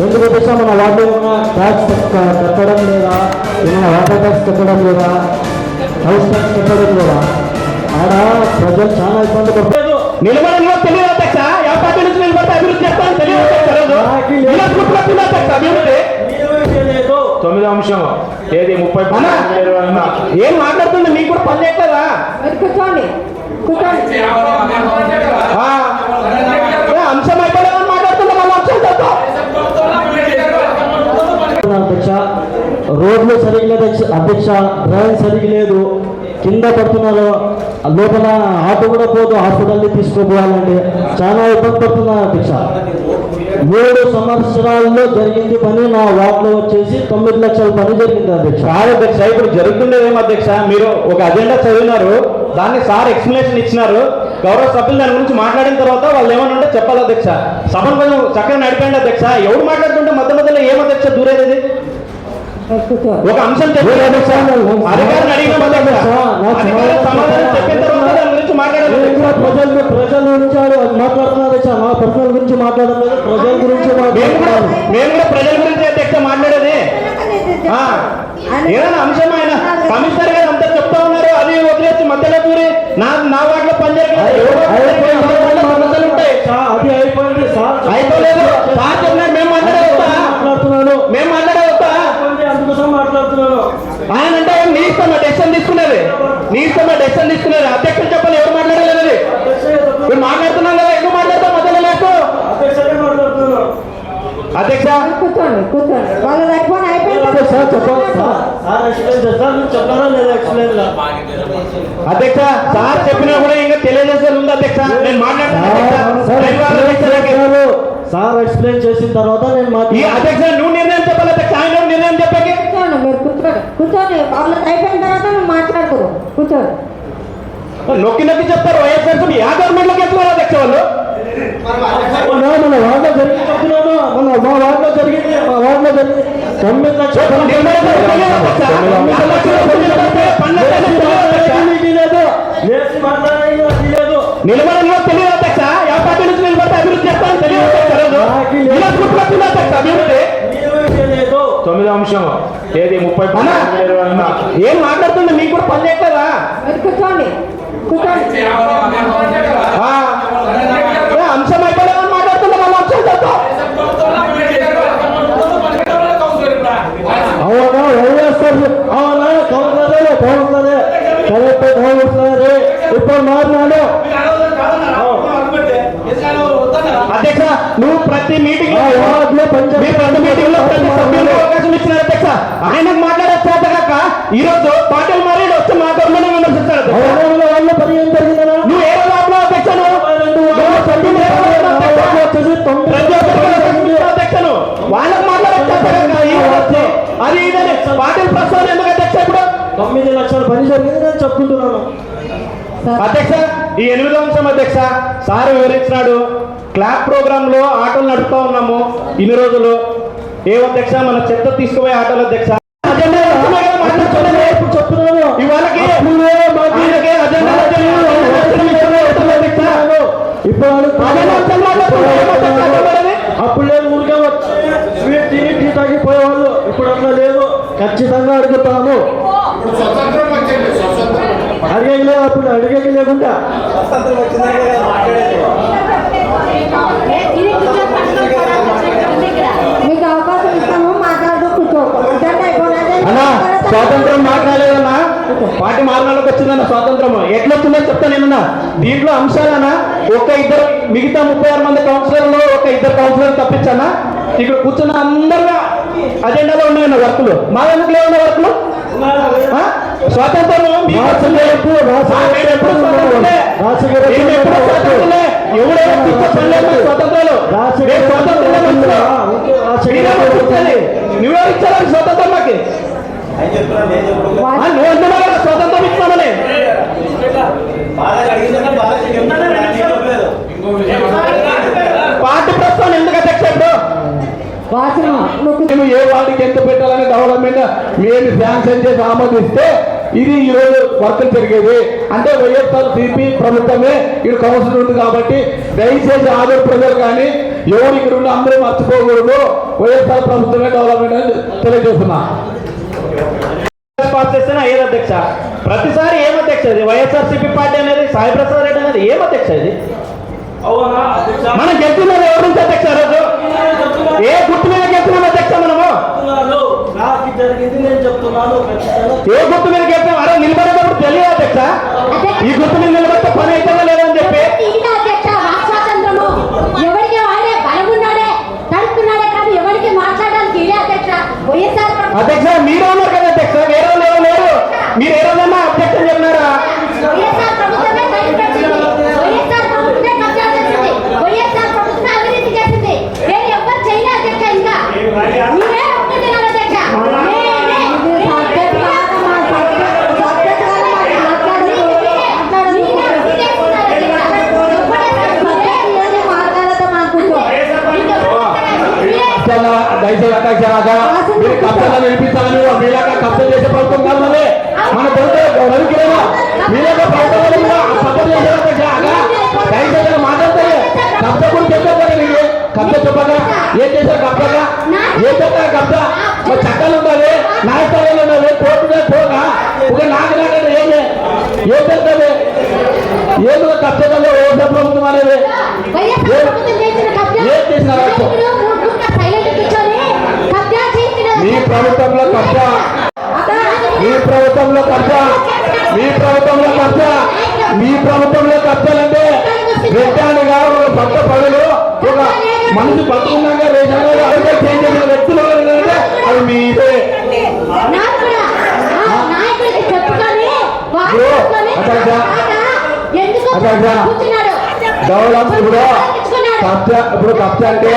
ఎందుకు అధ్యక్ష మన వాటర్ ఏమైనా ట్యాక్స్ కట్టడం లేదా ఏమైనా వాటర్ ట్యాక్స్ కట్టడం లేదా హౌస్ ట్యాక్స్ కట్టడం లేదా ఆడ ప్రజలు చాలా ఇబ్బంది పడుతున్నారు నిలబడంలో తెలియదు అధ్యక్ష నుంచి నిలబడితే అభివృద్ధి చేస్తాను తెలియదు తొమ్మిదో అంశం ఏది ముప్పై ఏం మాట్లాడుతుంది మీకు కూడా పని చేయట్లేదా కూర్చోండి కూర్చోండి ఆ, అంశం అయిపోయిందని మాట్లాడుతున్నా మళ్ళీ అంశం అధ్యక్ష రోడ్లు సరిగ్గా లేదు అధ్యక్ష- అధ్యక్ష డ్రైన్ సరిగ్గా లేదు. కింద పడుతున్నారు. లోపల ఆటో కూడా పోదు. హాస్పిటల్ని తీసుకుపోవాలంటే చాలా ఇబ్బంది పడుతున్నారు అధ్యక్ష. మూడు సంవత్సరాల్లో జరిగింది పని. నా వార్డులో వచ్చేసి తొమ్మిది లక్షల పని జరిగింది అధ్యక్ష. కాదు అధ్యక్ష ఇప్పుడు జరుగుతుండేదేమో అధ్యక్ష? మీరు ఒక అజెండా చదివినారు. దాన్ని సార్ ఎక్స్ప్లెనేషన్ ఇచ్చినారు. గౌరవ సభ్యులు దాని గురించి మాట్లాడిన తర్వాత వాళ్ళు ఏమన్నా ఉంటే చెప్పాలి అధ్యక్ష. సభను కొంచెం చక్కగా నడిపండి అధ్యక్ష. ఎవరు మాట్లాడుతుంటే మధ్య మధ్యలో ఏం అధ్యక్ష? దూరేది ఒక అంశం చెప్పి అధికారిని అడిగిన సమాధానం చెప్పిన తర్వాత దాని గురించి మాట్లాడాలి ప్రజల ప్రజల గురించి ఆడ- మాట్లాడుతున్నారు అధ్యక్ష నా పర్సనల్ గురించి మాట్లాడలేదు ప్రజల గురించి మాట్లాడుతున్నారు మేము కూడా ప్రజల గురించి అధ్యక్ష మాట్లాడేది ఏదైనా అంశం ఆయన కమిషనర్ గారు అంతా చెప్తా ఉన్నారు అది వదిలేసి మధ్యలో నా నా వాటిలో పని జరగలేదు అయిపోయింది సార్ అయిపోలేదు సార్ చెప్పినారు మేము మాట్లాడవద్దా మాట్లాడుతున్నాను మేము మాట్లాడవద్దా అయిపోయింది, అందుకోసం మాట్లాడుతున్నాను ఆయన అంటే నీ ఇష్టం డెసిషన్ తీసుకునేది నీ ఇష్టం డెసిషన్ తీసుకునేది అధ్యక్షులు చెప్పాలి ఎవరు మాట్లాడలేదు అది. మీరు మాట్లాడుతున్నాం కదా ఎందుకు మాట్లాడతాం? మధ్యలో మాట్లాడుతున్నాను అధ్యక్ష. కూర్చోండి వాళ్ళ సార్. చెప్పండి. అధ్యక్ష సార్ చెప్పినా కూడా ఇంకా తెలియజేసేది ఉంది అధ్యక్ష. నేను. సార్. ఎక్స్ప్లెయిన్ చేసిన తర్వాత నేను అధ్యక్ష నువ్వు నిర్ణయం చెప్పాలి అధ్యక్ష. ఆయన నిర్ణయం చెప్పాకి. కూర్చోండి మీరు కూర్చోండి. కూర్చోండి వాళ్ళ అయిపోయిన కూర్చోండి నొక్కి నొక్కి చెప్తారు వైఎస్ఆర్ యా గవర్నమెంట్లోకి ఎట్లా అధ్యక్ష వాళ్ళు మన వార్డులో జరిగింది చెప్తున్నాను మన మా వార్డులో జరిగింది మా వార్డులో జరిగింది తొమ్మిది లక్షల నిలబడంలో తెలియదు అధ్యక్ష ఏ పార్టీ నుంచి నిలబడితే అభివృద్ధి చేస్తాను తెలియదు అధ్యక్ష రోజు. ఇలా గుర్తుపెట్టుకుంది అధ్యక్ష అభివృద్ధి నీవే లేదు తొమ్మిదో అంశం ఏది ముప్పై ఏం మాట్లాడుతుంది పని మీరు కూర్చోండి. కూర్చోండి. ఏ అంశం అయిపోలేదని మాట్లాడుతున్నా మళ్ళీ అంశం చెప్తా అవునా? వైఎస్ఆర్ అవునా? కౌన్సిలరే కౌన్సిలరే కరెక్ట్ కౌన్సిలరే ఇప్పుడు మాట్లాడు. అధ్యక్ష నువ్వు ప్రతి మీటింగ్ ప్రతి మీటింగ్లో ప్రతి సభ్యులకు అవకాశం ఇచ్చినారు అధ్యక్ష. ఆయనకు మాట్లాడే చేత కాక ఈ రోజు పాటిల్ మారేడు వస్తే మా గవర్నమెంట్ విమర్శిస్తాడు పని ఏం నువ్వు ఏ రోజు ఆపలేవు అధ్యక్ష నువ్వు? నువ్వు సభ్యులు ఏ రోజు ఆపలేవు అధ్యక్ష? వచ్చేసి తొమ్మిది ప్రతి ఒక్కరికి అవకాశం ఇచ్చిన అధ్యక్షను వాళ్ళకి మాట్లాడే అది ఇదని పాటిల్ ప్రస్తావన ఎందుకు అధ్యక్ష ఇప్పుడు? తొమ్మిది లక్షల పని జరిగింది నేను చెప్పుకుంటున్నాను సార్. అధ్యక్ష ఈ ఎనిమిదో అంశం అధ్యక్ష సార్ వివరించినాడు. క్లాప్ ప్రోగ్రామ్లో ఆటోలు నడుపుతా ఉన్నాము. ఇన్ని రోజులు. ఏ అధ్యక్ష? మన చెత్త తీసుకుపోయే ఆటోలు అధ్యక్ష. లేదు ఊరికే వచ్చి స్వీట్ తిని టీ తాగిపోయేవాళ్ళు ఇప్పుడు అట్లా లేదు ఖచ్చితంగా అడుగుతాము అడిగేకి లేదు అప్పుడు అడిగేకి లేకుండా మీకు అవకాశం ఇస్తాము మాట్లాడుతూ కూర్చో అజెండా అయిపోయినదే స్వాతంత్రం మాట్లాడలేదన్నా పార్టీ మారణాలకు వచ్చిందన్న స్వాతంత్రం ఎట్లా వచ్చిందో చెప్తా నేనన్నా దీంట్లో అంశాలన్నా ఒక ఇద్దరు మిగతా ముప్పై ఆరు మంది కౌన్సిలర్లో ఒక ఇద్దరు కౌన్సిలర్ తప్పించన్నా ఇక్కడ కూర్చున్న అందరుగా అజెండాలో ఉన్నాయన్న వర్కులు. మా ఎందుకు లేవన్న వర్కులు? మాకు స్వాతంత్రాలు? కూర్చోండి. నువ్వే ఇచ్చారా స్వాతంత్రం మాకు? స్వాతంత్రం ఇస్తామని పార్టీ ప్రస్తుతం ఎందుకు అధ్యక్ష నువ్వు ఏ వార్డుకి ఎంత పెట్టాలని డెవలప్మెంట్ మేము శాంక్షన్ చేసి ఆమోదిస్తే ఇది ఈ రోజు జరిగేది. అంటే వైఎస్ఆర్ సిపి ప్రభుత్వమే ఇక్కడ కౌన్సిల్ ఉంది కాబట్టి దయచేసి ఆదరణ ప్రజలు కానీ ఎవరు ఇక్కడ ఉండి అందరూ మర్చిపోకూడదు. వైఎస్ఆర్ ప్రభుత్వమే డెవలప్మెంట్ అని తెలియజేస్తున్నా. పాస్ చేస్తేనే అయ్యేది అధ్యక్ష? ప్రతిసారి ఏం అధ్యక్ష ఇది? వైఎస్ఆర్సీపీ పార్టీ అనేది సాయి ప్రసాద్ రెడ్డి అనేది ఏం అధ్యక్ష ఇది? మనం గెలిచినది ఎవరి నుంచి అధ్యక్ష రోజు? ఏ గుర్తు మీద గెలిచినాం అధ్యక్ష మనము? ఏ గుర్తు మీద గెలిచాం అరే నిలబడేటప్పుడు తెలియదు అధ్యక్ష? ఈ గుర్తు మీద నిలబడితే పని అయితే లేదని చెప్పి ఇది అధ్యక్ష వాక్ స్వాతంత్రము ఎవరికి వాడే బలమున్నాడే తడుపుతున్నాడే కానీ ఎవరికి మాట్లాడడానికి ఇదే అధ్యక్ష వైఎస్ఆర్ ప్రభుత్వం అధ్యక్ష మీరే ఉన్నారు కదా అధ్యక్ష వేరే వాళ్ళు ఎవరు లేరు మీరు ఏ రోజన్నా అధ్యక్షం చెప్పినారా వైఎస్ఆర్ ప్రభుత్వమే బయటపెట్టింది వైఎస్ఆర్ ప్రభుత్వమే కబ్జా చేసింది వైఎస్ఆర్ ప్రభుత్వమే అవినీతి చేసింది వేరే ఎవ్వరు చేయలే అధ్యక్ష ఇంకా మీరే ఒప్పుకుంటున్నారు అధ్యక్ష చాలా రాగా మీరు కబ్జాలు వినిపించాలని మీలాగా కబ్జా చేసే ప్రభుత్వం కాదు మరి. మన ప్రభుత్వం రవికిరేమ మీలాగా ప్రభుత్వం కూడా సపోర్ట్ చేసే ఆగా దయచేసి మాట్లాడితే కబ్జా గురించి చెప్పారు మీకు కబ్జా చెప్పగా ఏం చేశారు కబ్జాగా ఏం చేస్తారు కబ్జా? మరి చట్టాలు ఉండాలి. న్యాయస్థానాలు ఉండాలి. కోర్టు పోగా ఒక నాకు నాకంటే ఏం ఏదో ప్రభుత్వం అనేది ఏం చేసినారు మీ ప్రభుత్వంలో కబ్జా. మీ ప్రభుత్వంలో కబ్జా. మీ ప్రభుత్వంలో కబ్జా. మీ ప్రభుత్వంలో కబ్జాలంటే వ్యక్తాన్ని కాదు ఒక పక్క పనులు ఒక మనిషి బతుకున్నాక రేషన్ అడిగే చేంజ్ చేసిన వ్యక్తులు ఎవరంటే అది మీదే. డెవలప్ ఇప్పుడు కబ్జా ఇప్పుడు కబ్జా అంటే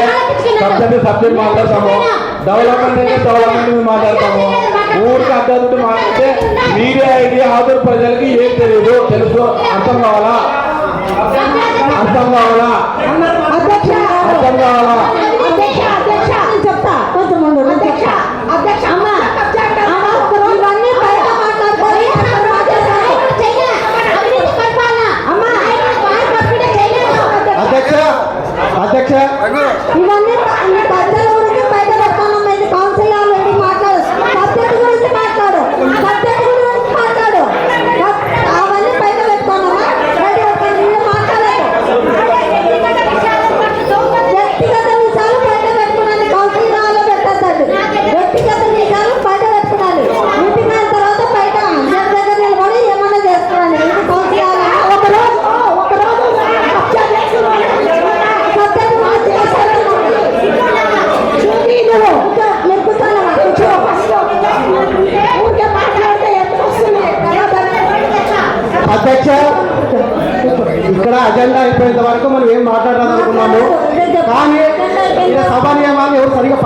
కబ్జా అంటే సబ్జెక్ట్ మాట్లాడతాము. డెవలప్మెంట్ అంటే డెవలప్మెంట్ మాట్లాడతాము. ఊరికి అద్దెంటు మాట్లాడితే మీడియా ఆదురు ప్రజలకి ఏం తెలియదు తెలుసు అర్థం కావాలా? అర్థం కావాలా? అర్థం కావాలా చెప్తా కొంచెం ముందు అధ్యక్ష అధ్యక్ష అమ్మ అమ్మ, ఇవన్నీ బయట మాట్లాడుకోవాలి అధ్యక్ష అధ్యక్ష ఇవన్నీ పద్ధతుల గురించి బయట పెడతానమ్మా ఇది కౌన్సిల్ ఆల్రెడీ మాట్లాడు పద్ధతి గురించి మాట్లాడు పద్ధతి గురించి మాట్లాడు అవన్నీ బయట పెట్టుకోనమ్మా బయట పెట్టుకోండి మీరు మాట్లాడదు వ్యక్తిగత విషయాలు బయట పెట్టుకున్నాను కౌన్సిల్ హాల్లో పెట్టద్దండి వ్యక్తిగత విషయాలు బయట పెట్టుకున్నాను మీటింగ్ అయిన తర్వాత బయట అందరి దగ్గర నిలబడి ఏమన్నా చేసుకోండి ఇది కౌన్సిల్ హాల్ అమ్మా. ఒక రోజు ఒక రోజు కబ్జా చేసుకున్నాను. పద్ధతి మార్చి చేశారు. చూపి నువ్వు. ఇంకా మీరు కూర్చోనమ్మా. కూర్చో. ఊరికే మాట్లాడితే ఎందుకు వస్తుంది? అధ్యక్ష ఇక్కడ అజెండా అయిపోయేంత వరకు మనం ఏం మాట్లాడాలనుకున్నాము కానీ సభా నియమాలు ఎవరు సరిగా